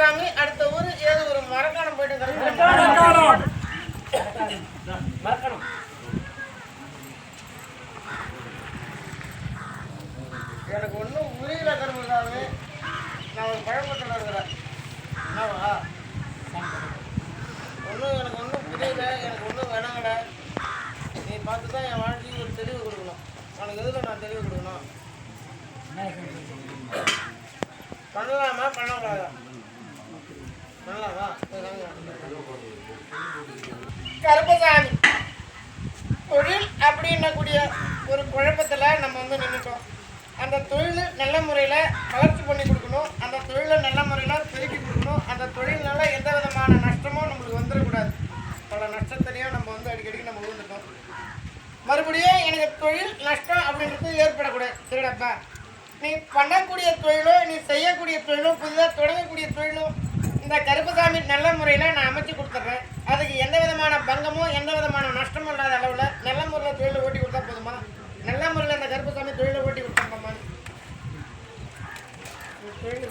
சாமி அடுத்த ஊர் ஏதோ ஒரு மரக்காணம் போயிட்டு மரக்காணம். எனக்கு ஒன்றும் புரியல கருப்பசாமி நான் ஒரு குழப்பத்தில் இருக்கிறேன். என்னவா ஒன்றும் எனக்கு ஒன்றும் புரியல எனக்கு ஒன்றும் வேணாங்கட நீ பார்த்து தான் என் வாழ்க்கைக்கு ஒரு தெளிவு கொடுக்கணும். உனக்கு எதில் நான் தெளிவு கொடுக்கணும்? பண்ணலாமா? பண்ணக்கூடாதா? கருப்பசாமி. தொழில் அப்படின்னக்கூடிய ஒரு குழப்பத்தில் நம்ம வந்து நின்றுட்டோம் அந்த தொழில் நல்ல முறையில் வளர்ச்சி பண்ணி கொடுக்கணும். அந்த தொழிலை நல்ல முறையில் பெருக்கி கொடுக்கணும். அந்த தொழில்னால எந்த விதமான நஷ்டமும் நம்மளுக்கு வந்துடக்கூடாது. பல நஷ்டத்திலையும் நம்ம வந்து அடிக்கடி நம்ம விழுந்துட்டோம். மறுபடியும் எனக்கு தொழில் நஷ்டம் அப்படின்றது ஏற்படக்கூடாது. சரிடாப்பா நீ பண்ணக்கூடிய தொழிலும் நீ செய்யக்கூடிய தொழிலும் புதிதாக தொடங்கக்கூடிய தொழிலும் இந்த கருப்புசாமி நல்ல முறையில் நான் அமைச்சு கொடுத்துட்றேன் அதுக்கு எந்த விதமான பங்கமும் எந்த விதமான நஷ்டமும் இல்லாத அளவில் நல்ல முறையில் தொழிலை ஓட்டி கொடுத்தா போதுமா? நல்ல முறையில் இந்த கருப்புசாமி தொழிலை ஓட்டி கொடுத்தாங்கம்மா தொழில்